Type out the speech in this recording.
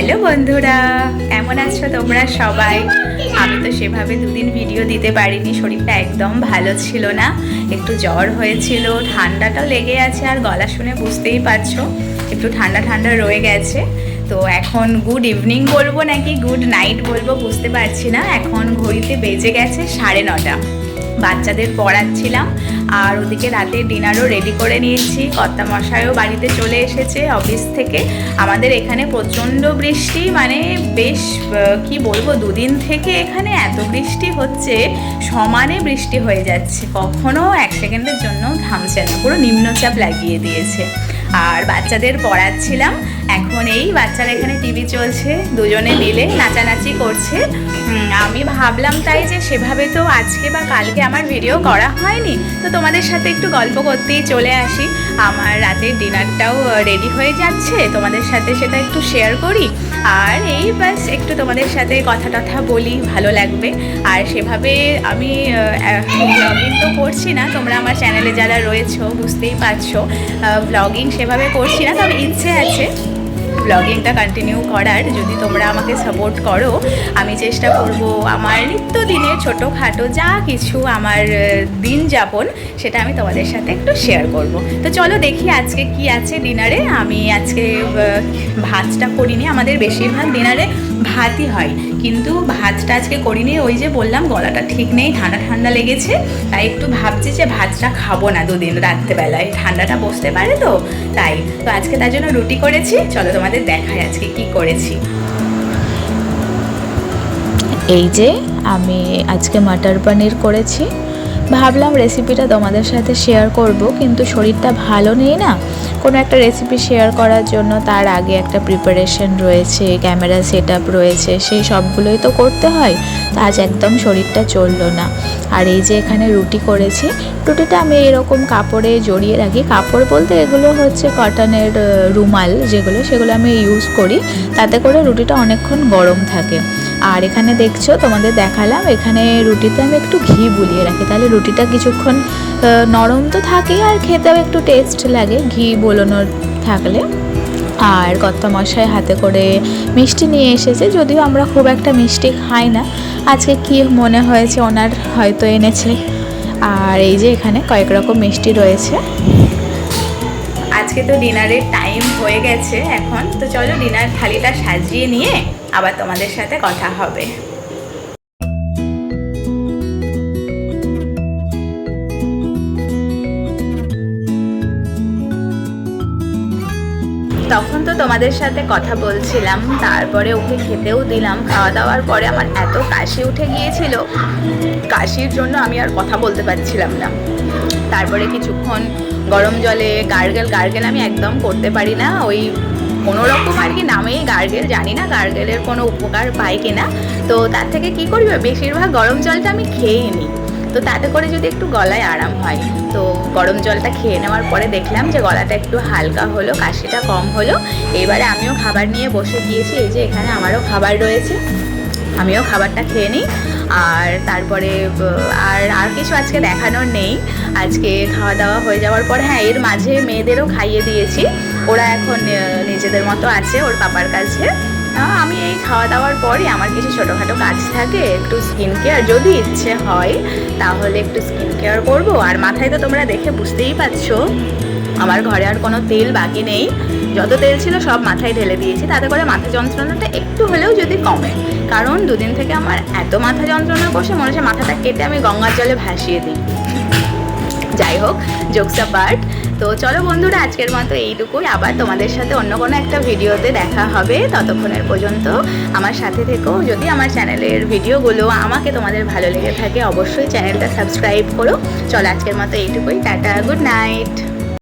Hello বন্ধুরা, কেমন আছো তোমরা সবাই? আমি তো সেভাবে দুদিন ভিডিও দিতে পারিনি, শরীরটা একদম ভালো ছিল না। একটু জ্বর হয়েছিল, ঠান্ডাটাও লেগে আছে, আর গলা শুনে বুঝতেই পারছ, একটু ঠান্ডা ঠান্ডা রয়ে গেছে। তো এখন গুড ইভিনিং বলব নাকি গুড নাইট বলব বুঝতে পারছি না। এখন ঘড়িতে বেজে গেছে সাড়ে নটা। বাচ্চাদের পড়াচ্ছিলাম। আর ওদিকে রাতে ডিনারও রেডি করে নিয়েছি। কর্তা মশাইও বাড়িতে চলে এসেছে অফিস থেকে। আমাদের এখানে প্রচণ্ড বৃষ্টি মানে বেশ কি বলব, দুদিন থেকে এখানে এত বৃষ্টি হচ্ছে, সমানে বৃষ্টি হয়ে যাচ্ছে। কখনো এক সেকেন্ডের জন্য থামছে না, পুরো নিম্নচাপ লাগিয়ে দিয়েছে। আর বাচ্চাদের পড়াচ্ছিলাম। এখন এই বাচ্চারা এখানে টিভি চলছে, দুজনে মিলে নাচানাচি করছে। আমি ভাবলাম তাই যে সেভাবে তো আজকে বা কালকে আমার ভিডিও করা হয়নি। তো তোমাদের সাথে একটু গল্প করতেই চলে আসি। আমার রাতের ডিনারটাও রেডি হয়ে যাচ্ছে। তোমাদের সাথে সেটা একটু শেয়ার করি। আর এই ব্যাস, একটু তোমাদের সাথে কথা টথা বলি, ভালো লাগবে। আর সেভাবে আমি ব্লগিং তো করছি না। তোমরা আমার চ্যানেলে যারা রয়েছো, বুঝতেই পারছ। ব্লগিং সেভাবে করছি না, তবে ইচ্ছে আছে। ব্লগিংটা কন্টিনিউ করার যদি তোমরা আমাকে সাপোর্ট করো, আমি চেষ্টা করব আমার নিত্যদিনের ছোটোখাটো যা কিছু আমার দিন যাপন, সেটা আমি তোমাদের সাথে একটু শেয়ার করব। তো চলো দেখি আজকে কি আছে ডিনারে আমি আজকে ভাতটা করিনি, আমাদের বেশিরভাগ ডিনারে ভাতই হয়। কিন্তু ভাতটা আজকে করিনি, ওই যে বললাম গলাটা ঠিক নেই, ঠান্ডা ঠান্ডা লেগেছে, তাই একটু ভাবছি যে ভাতটা খাব না দুদিন রাত্রেবেলায়, ঠান্ডাটা বসতে পারে তো, তাই, তো আজকে তার জন্য রুটি করেছি, চলো তোমাদের দেখায় আজকে কি করেছি। এই যে আমি আজকে মাটার পনির করেছি, ভাবলাম রেসিপিটা তোমাদের সাথে শেয়ার করব, কিন্তু শরীরটা ভালো নেই না কোনো একটা রেসিপি শেয়ার করার জন্য তার আগে একটা প্রিপারেশন রয়েছে ক্যামেরা সেট রয়েছে, সেই সবগুলোই তো করতে হয়। তো আজ একদম শরীরটা চলল না। আর এই যে এখানে রুটি করেছি, রুটিটা আমি এরকম কাপড়ে জড়িয়ে রাখি। কাপড় বলতে এগুলো হচ্ছে কটনের রুমাল যেগুলো, সেগুলো আমি ইউজ করি। তাতে করে রুটিটা অনেকক্ষণ গরম থাকে। আর এখানে দেখছ, তোমাদের দেখালাম, এখানে রুটিতে আমি একটু ঘি বুলিয়ে রাখি। তাহলে রুটিটা কিছুক্ষণ নরম তো থাকেই, আর খেতেও একটু টেস্ট লাগে। ঘি বোলানোর থাকলে। আর কর্তা মশাই হাতে করে মিষ্টি নিয়ে এসেছে। যদিও আমরা খুব একটা মিষ্টি খাই না। আজকে কি মনে হয়েছে ওনার হয়তো এনেছে। আর এই যে এখানে কয়েক রকম মিষ্টি রয়েছে। আজকে তো ডিনারের টাইম হয়ে গেছে এখন। তো চলো ডিনার থালিটা সাজিয়ে নিয়ে আবার তোমাদের সাথে কথা হবে। তখন তো তোমাদের সাথে কথা বলছিলাম, তারপরে ওকে খেতেও দিলাম, খাওয়া দাওয়ার পরে আমার এত কাশি উঠে গিয়েছিল। কাশির জন্য আমি আর কথা বলতে পারছিলাম না। তারপরে কিছুক্ষণ গরম জলে গার্গেল গার্গেল আমি একদম করতে পারি না, ওই কোনো রকম আর কি নামেই গার্গেল, জানি না গার্গেলের কোনো উপকার পাই কিনা। তো তার থেকে কি করবে? বেশিরভাগ গরম জলটা আমি খেয়েই নিই। তো তাতে করে যদি একটু গলায় আরাম হয়, তো গরম জলটা খেয়ে নেওয়ার পরে দেখলাম যে গলাটা একটু হালকা হলো, কাশিটা কম হলো। এবারে আমিও খাবার নিয়ে বসে গিয়েছি, এই যে এখানে আমারও খাবার রয়েছে। আমিও খাবারটা খেয়ে নিই। আর তারপরে আর আর কিছু আজকে দেখানোর নেই। আজকে খাওয়া দাওয়া হয়ে যাওয়ার পর হ্যাঁ এর মাঝে মেয়েদেরও খাইয়ে দিয়েছি। ওরা এখন নিজেদের মতো আছে, ওর পাপার কাছে। আমি এই খাওয়া দাওয়ার পরে আমার কিছু ছোটোখাটো কাজ থাকে, একটু স্কিন কেয়ার যদি ইচ্ছে হয়, তাহলে একটু স্কিন কেয়ার করব। আর মাথায় তো তোমরা দেখে বুঝতেই পারছ, আমার ঘরে আর কোনো তেল বাকি নেই। যত তেল ছিল সব মাথায় ঢেলে দিয়েছি, তাতে করে মাথা যন্ত্রণাটা একটু হলেও যদি কমে। কারণ দুদিন থেকে আমার এত মাথা যন্ত্রণা করছে মনে হচ্ছে মাথাটা কেটে আমি গঙ্গার জলে ভাসিয়ে দিই। যাই হোক জোকসা পার্ট তো চলো বন্ধুরা, আজকের মতো এইটুকুই। আবার তোমাদের সাথে অন্য কোনো একটা ভিডিওতে দেখা হবে ততক্ষণের পর্যন্ত। আমার সাথে থেকো। যদি আমার চ্যানেলের ভিডিওগুলো আমাকে তোমাদের ভালো লেগে থাকে, অবশ্যই চ্যানেলটা সাবস্ক্রাইব করো। চলো আজকের মতো এইটুকুই। Tata good night